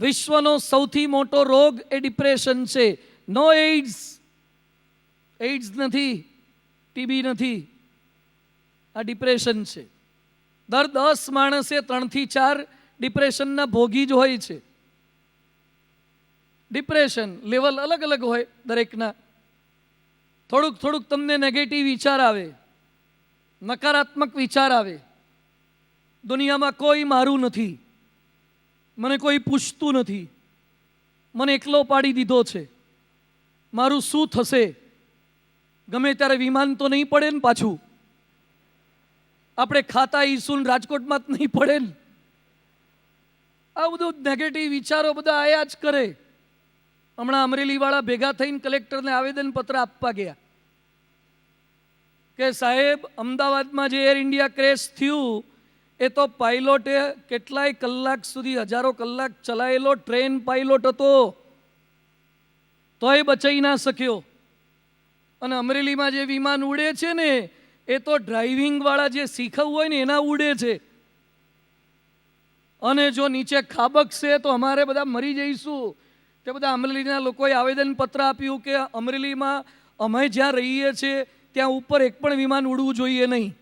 વિશ્વનો સૌથી મોટો રોગ એ ડિપ્રેશન છે. નો એઇડ્સ એઇડ્સ નથી. ટીબી નથી. આ ડિપ્રેશન છે. દર દસ માણસે ત્રણથી ચાર ડિપ્રેશનના ભોગી જ હોય છે. ડિપ્રેશન લેવલ અલગ અલગ હોય દરેકના. થોડુંક થોડુંક તમને નેગેટિવ વિચાર આવે. નકારાત્મક વિચાર આવે. દુનિયામાં કોઈ મારું નથી. મને કોઈ પૂછતું નથી. મને એકલો પાડી દીધો છે. મારું શું થશે? ગમે ત્યારે વિમાન તો નહીં પડે ને પાછું. આપણે ખાતા ઈસુન રાજકોટમાં જ નહીં પડે ને. આ બધું નેગેટિવ વિચારો બધા આયા જ કરે. હમણાં અમરેલીવાળા ભેગા થઈને કલેક્ટરને આવેદનપત્ર આપવા ગયા. કે સાહેબ, અમદાવાદમાં જે એર ઇન્ડિયા ક્રેશ થયું એ તો પાયલોટે કેટલાય કલાક સુધી, હજારો કલાક ચલાયેલો ટ્રેન પાયલોટ હતો. તોય બચાવી ના શક્યો. અને અમરેલીમાં જે વિમાન ઉડે છે ને, એ તો ડ્રાઇવિંગવાળા જે શીખવું હોય ને, એના ઉડે છે. અને જો નીચે ખાબકશે તો અમારે બધા મરી જઈશું. તે બધા અમરેલીના લોકોએ આવેદનપત્ર આપ્યું કે અમરેલીમાં અમે જ્યાં રહીએ છીએ, ત્યાં ઉપર એક પણ વિમાન ઉડવું જોઈએ નહીં.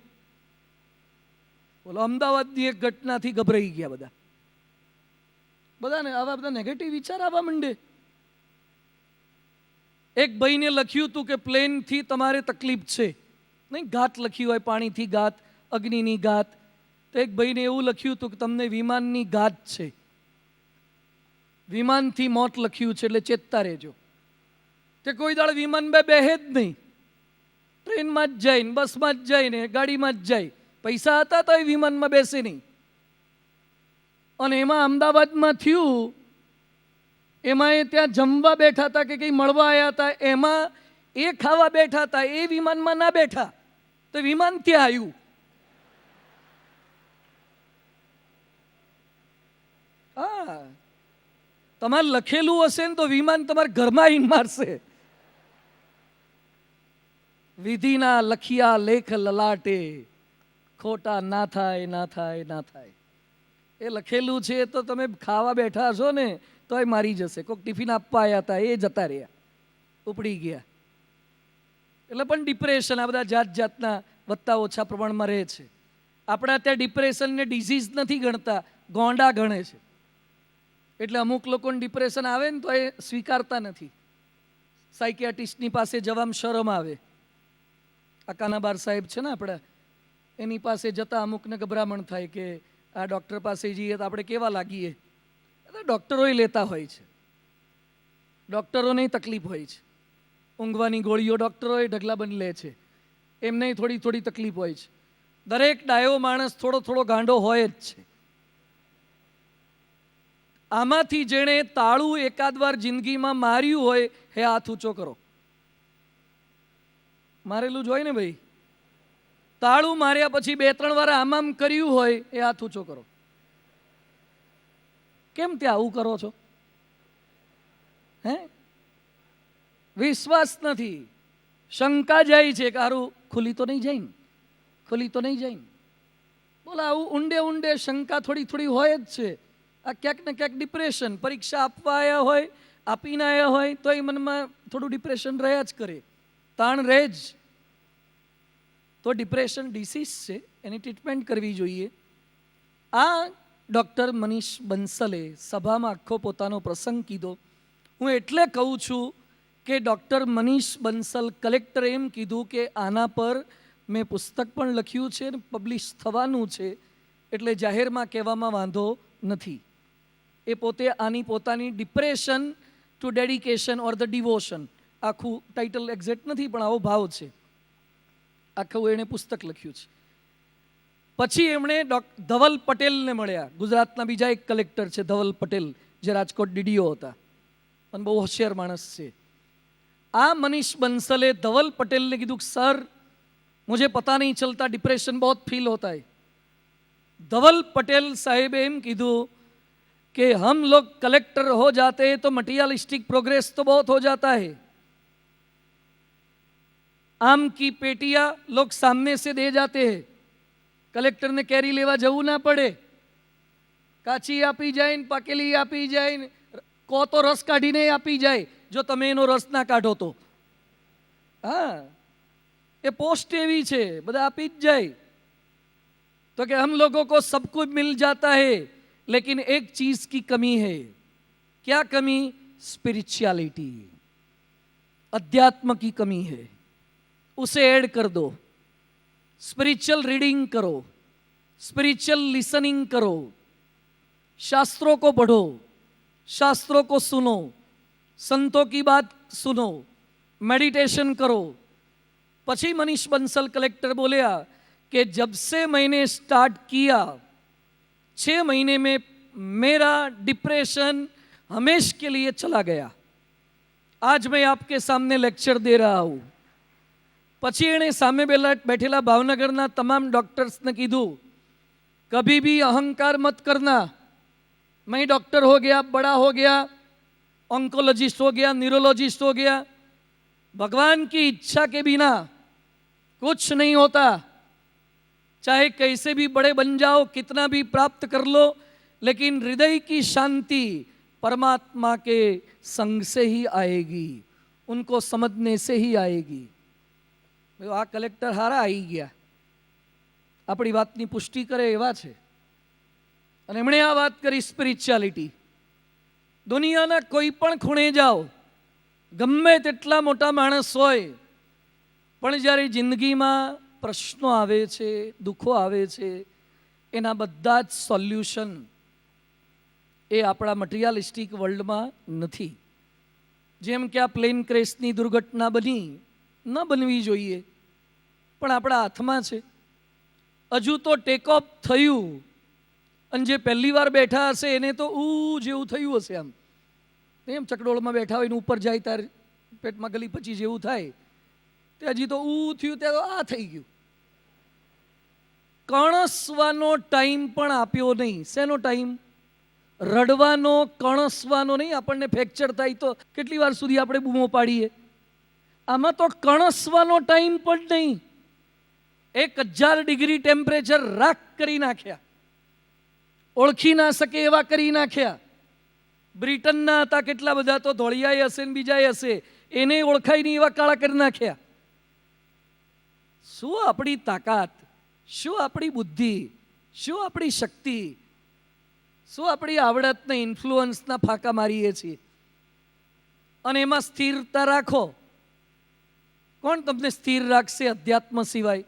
બોલો, અમદાવાદની એક ઘટનાથી ગભરાઈ ગયા બધા. બધાને આવા બધા નેગેટિવ વિચાર આવવા માંડે. એક ભાઈને લખ્યું હતું કે, પ્લેનથી તમારે તકલીફ છે. નહીં, ઘાત લખ્યું હોય, પાણીથી ઘાત, અગ્નિની ઘાત. તો એક ભાઈને એવું લખ્યું હતું કે, તમને વિમાનની ઘાત છે. વિમાનથી મોત લખ્યું છે, એટલે ચેતતા રહેજો. તે કોઈ દાડ વિમાન બે બેહે જ નહીં. ટ્રેનમાં જ જાય ને, બસમાં જ જાય ને, ગાડીમાં જ જાય. પૈસા હતા તો એ વિમાનમાં બેસે નહીં. અને એમાં અમદાવાદમાં થયું, એમાં એ ત્યાં જમવા બેઠા હતા કે કંઈ મળવા આવ્યા હતા, એમાં એ ખાવા બેઠા હતા, એ વિમાનમાં ના બેઠા, તો વિમાન ક્યાં આવ્યું હા, તમારે લખેલું હશે ને તો વિમાન તમારા ઘરમાં ઈન મારશે. વિધિના લખિયા લેખ લલાટે ખોટા ના થાય ના થાય ના થાય. એ લખેલું છે તો તમે ખાવા બેઠા છો ને તો એ મારી જશે. કોઈક ટિફિન આપવા આવ્યા હતા એ જતા રહ્યા. ઉપડી ગયા. એટલે પણ ડિપ્રેશન આ બધા જાત જાતના વધતા ઓછા પ્રમાણમાં રહે છે. આપણા ત્યાં ડિપ્રેશનને ડિઝીઝ નથી ગણતા, ગોંડા ગણે છે. એટલે અમુક લોકોને ડિપ્રેશન આવે ને તો એ સ્વીકારતા નથી. સાયકિયાટિસ્ટની પાસે જવામાં શરમ આવે. આ કાનાબાર સાહેબ છે ને આપણા એની પાસે જતા અમુકને ગભરામણ થાય કે આ ડૉક્ટર પાસે જઈએ તો આપણે કેવા લાગીએ? એટલે ડૉક્ટરોય લેતા હોય છે. ડૉક્ટરોને તકલીફ હોય છે. ઊંઘવાની ગોળીઓ ડૉક્ટરોએ ઢગલાબંધ લે છે. એમને થોડી થોડી તકલીફ હોય છે. દરેક ડાયો માણસ થોડો થોડો ગાંડો હોય જ છે. આમાંથી જેણે તાળું એકાદ વાર જિંદગીમાં માર્યું હોય, હે હાથ ઊંચો કરો. મારેલું જ હોય ને ભાઈ? તાળું માર્યા પછી બે, ત્રણ વાર આમ આમ કર્યું હોય, એ હાથ ઊંચો કરો. કેમ ત્યાં આવું કરો છો? હે? વિશ્વાસ નથી. શંકા જાય છે કે હારું, ખુલી તો નહીં જાય ને. ખુલી તો નહીં જાય ને. બોલા, આવું ઊંડે ઊંડે શંકા થોડી થોડી હોય જ છે. આ ક્યાંક ને ક્યાંક ડિપ્રેશન પરીક્ષા આપવા આવ્યા હોય, આપીને આવ્યા હોય તો એ મનમાં થોડું ડિપ્રેશન રહ્યા જ કરે. તાણ રહે જ. તો ડિપ્રેશન ડિસીઝ છે, એની ટ્રીટમેન્ટ કરવી જોઈએ. આ ડૉક્ટર મનીષ બંસલે સભામાં આખો પોતાનો પ્રસંગ કીધો. હું એટલે કહું છું કે ડૉક્ટર મનીષ બંસલ કલેક્ટરે એમ કીધું કે આના પર મેં પુસ્તક પણ લખ્યું છે ને પબ્લિશ થવાનું છે, એટલે જાહેરમાં કહેવામાં વાંધો નથી. એ પોતે આની પોતાની depression to dedication or the devotion આખું ટાઇટલ એક્ઝેક્ટ નથી, પણ આવો ભાવ છે. આખું એણે પુસ્તક લખ્યું છે. પછી એમણે ધવલ પટેલને મળ્યા. ગુજરાતના બીજા એક કલેક્ટર છે ધવલ પટેલ, જે રાજકોટ ડીડીઓ હતા. પણ બહુ હોશિયાર માણસ છે. આ મનીષ બંસલે ધવલ પટેલને કીધું કે, સર, મુજે પતા નહીં ચલતા, ડિપ્રેશન બહુ ફીલ હોતા હૈ. ધવલ પટેલ સાહેબે એમ કીધું કે हम लोग कलेक्टर हो जाते हैं तो मटीरियलिस्टिक प्रोग्रेस तो बहुत हो जाता આમ કી પેટિયા લોક सामने સે દે જાતે હે. કલેક્ટરને કેરી લેવા જવું ના પડે. કાચી આપી જાય ને પાકેલી આપી જાય ને કો તો રસ કાઢીને આપી જાય, જો તમે એનો રસ ના કાઢો તો. હા. એ પોસ્ટ એવી છે, બધા આપી જ જાય. તો કે હમ લોકો કો સબ કુછ મિલ જાતા હે, લેકિન એક ચીજ કી કમી હે. ક્યા કમી? સ્પિરિચ્યુઅલિટી અધ્યાત્મ કી કમી હૈ. उसे ऐड कर दो। स्पिरिचुअल रीडिंग करो। स्पिरिचुअल लिसनिंग करो। शास्त्रों को पढ़ो। शास्त्रों को सुनो। संतों की बात सुनो। मेडिटेशन करो। पची मनीष बंसल कलेक्टर बोलिया कि जब से मैंने स्टार्ट किया छः महीने में मेरा डिप्रेशन हमेश के लिए चला गया। आज मैं आपके सामने लेक्चर दे रहा हूँ। પછી એણે સામે બેઠેલા तमाम डॉक्टर्स ने કીધું कभी भी अहंकार मत करना मैं डॉक्टर हो गया बड़ा हो गया ऑन्कोलॉजिस्ट हो गया न्यूरोलॉजिस्ट हो गया भगवान की इच्छा के बिना कुछ नहीं होता चाहे कैसे भी बड़े बन जाओ कितना भी प्राप्त कर लो लेकिन हृदय की शांति परमात्मा के संग से ही आएगी उनको समझने से ही आएगी આ કલેક્ટર હારા આવી ગયા. આપણી વાતની પુષ્ટિ કરે એવા છે. અને એમણે આ વાત કરી સ્પિરિચ્યુઆલિટી દુનિયાના કોઈ પણ ખૂણે જાઓ, ગમે તેટલા મોટા માણસ હોય, પણ જ્યારે જિંદગીમાં પ્રશ્નો આવે છે, દુઃખો આવે છે, એના બધા જ સોલ્યુશન એ આપણા મટીરિયાલિસ્ટિક વર્લ્ડમાં નથી. જેમ કે આ પ્લેન ક્રેશની દુર્ઘટના બની ન બનવી જોઈએ. પણ આપણા હાથમાં છે. હજુ તો ટેક ઓફ થયું. અને જે પહેલી વાર બેઠા હશે એને તો ઉ જેવું થયું હશે આમ. એમ ચકડોળમાં બેઠા હોય ને ઉપર જાય ત્યારે પેટમાં ગલી પછી જેવું થાય. તે હજી તો ઉ થયું ત્યાં આ થઈ ગયું. કણસવાનો ટાઈમ પણ આપ્યો નહીં. શેનો ટાઈમ? રડવાનો, કણસવાનો નહીં. આપણને ફ્રેક્ચર થાય તો કેટલી વાર સુધી આપણે બૂમો પાડીએ? આમાં તો કણસવાનો ટાઈમ પણ નહીં. એક હજાર ડિગ્રી ટેમ્પરેચર રાખ કરી નાખ્યા. ઓળખી ના શકે એવા કરી નાખ્યા. બ્રિટનના હતા કેટલા બધા તો ધોળિયાએ હશે ને બીજાએ હશે, એને ઓળખાય નહીં એવા કાળા કરી નાખ્યા. શું આપણી તાકાત? શું આપણી બુદ્ધિ? શું આપણી શક્તિ? શું આપણી આવડતને ઇન્ફ્લુઅન્સના ફાંકા મારીએ છીએ? અને એમાં સ્થિરતા રાખો. કોણ તમને સ્થિર રાખશે અધ્યાત્મ સિવાય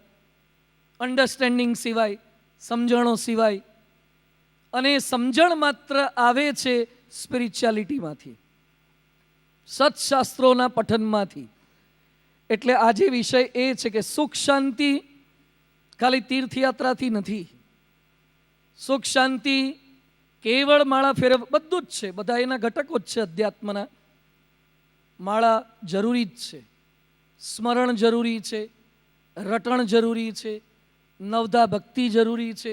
અન્ડરસ્ટેન્ડિંગ સિવાય, સમજણો સિવાય? અને સમજણ માત્ર આવે છે સ્પિરિચ્યુઆલિટીમાંથી સત્શાસ્ત્રોના પઠનમાંથી. એટલે આજે વિષય એ છે કે સુખ શાંતિ ખાલી તીર્થયાત્રાથી નથી. સુખ શાંતિ કેવળ માળા ફેરવ, બધું જ છે. બધા એના ઘટકો જ છે અધ્યાત્મના. માળા જરૂરી જ છે. સ્મરણ જરૂરી છે, રટણ જરૂરી છે નવધા ભક્તિ જરૂરી છે.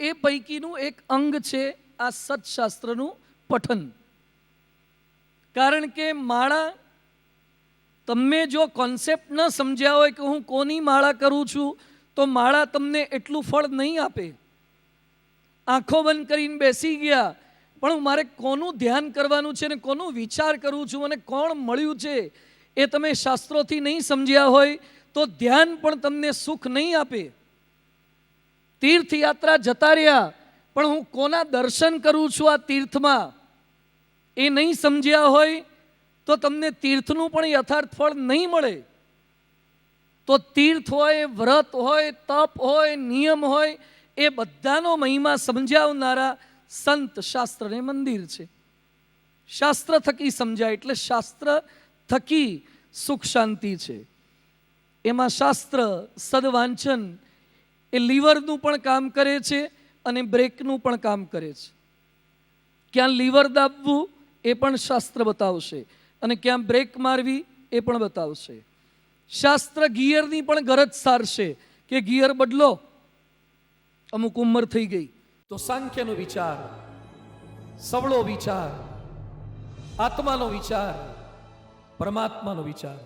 એ પૈકીનું એક અંગ છે આ સત્શાસ્ત્રનું પઠન. કારણ કે માળા તમે જો કોન્સેપ્ટ ન સમજ્યા હોય કે હું કોની માળા કરું છું, તો માળા તમને એટલું ફળ નહીં આપે. આંખો બંધ કરીને બેસી ગયા, પણ મારે કોનું ધ્યાન કરવાનું છે ને કોનું વિચાર કરું છું અને કોણ મળ્યું છે? એ તમે શાસ્ત્રોથી નહીં સમજ્યા હોય તો ધ્યાન પણ તમને સુખ નહીં આપે. તીર્થયાત્રા જતા રહ્યા, પણ હું કોના દર્શન કરું છું આ તીર્થમાં? એ નહીં સમજ્યા હોય તો તમને તીર્થનું પણ યથાર્થ ફળ નહીં મળે. તો તીર્થ હોય, વ્રત હોય, તપ હોય, નિયમ હોય, એ બધાનો મહિમા સમજાવનારા સંત શાસ્ત્રને મંદિર છે. શાસ્ત્ર થકી સમજાય એટલે શાસ્ત્ર થકી સુખ શાંતિ છે. એમાં શાસ્ત્ર, સદવાંચન એ લીવરનું પણ કામ કરે છે અને બ્રેકનું પણ કામ કરે છે. ક્યાં લીવર દાબવું એ પણ શાસ્ત્ર બતાવશે અને ક્યાં બ્રેક મારવી એ પણ બતાવશે. શાસ્ત્ર ગિયરની પણ ગરજ સારશે કે ગિયર બદલો, અમુક ઉંમર થઈ ગઈ. તો સાંખ્યનો વિચાર, સવળો વિચાર, આત્માનો વિચાર પરમાત્માનો વિચાર.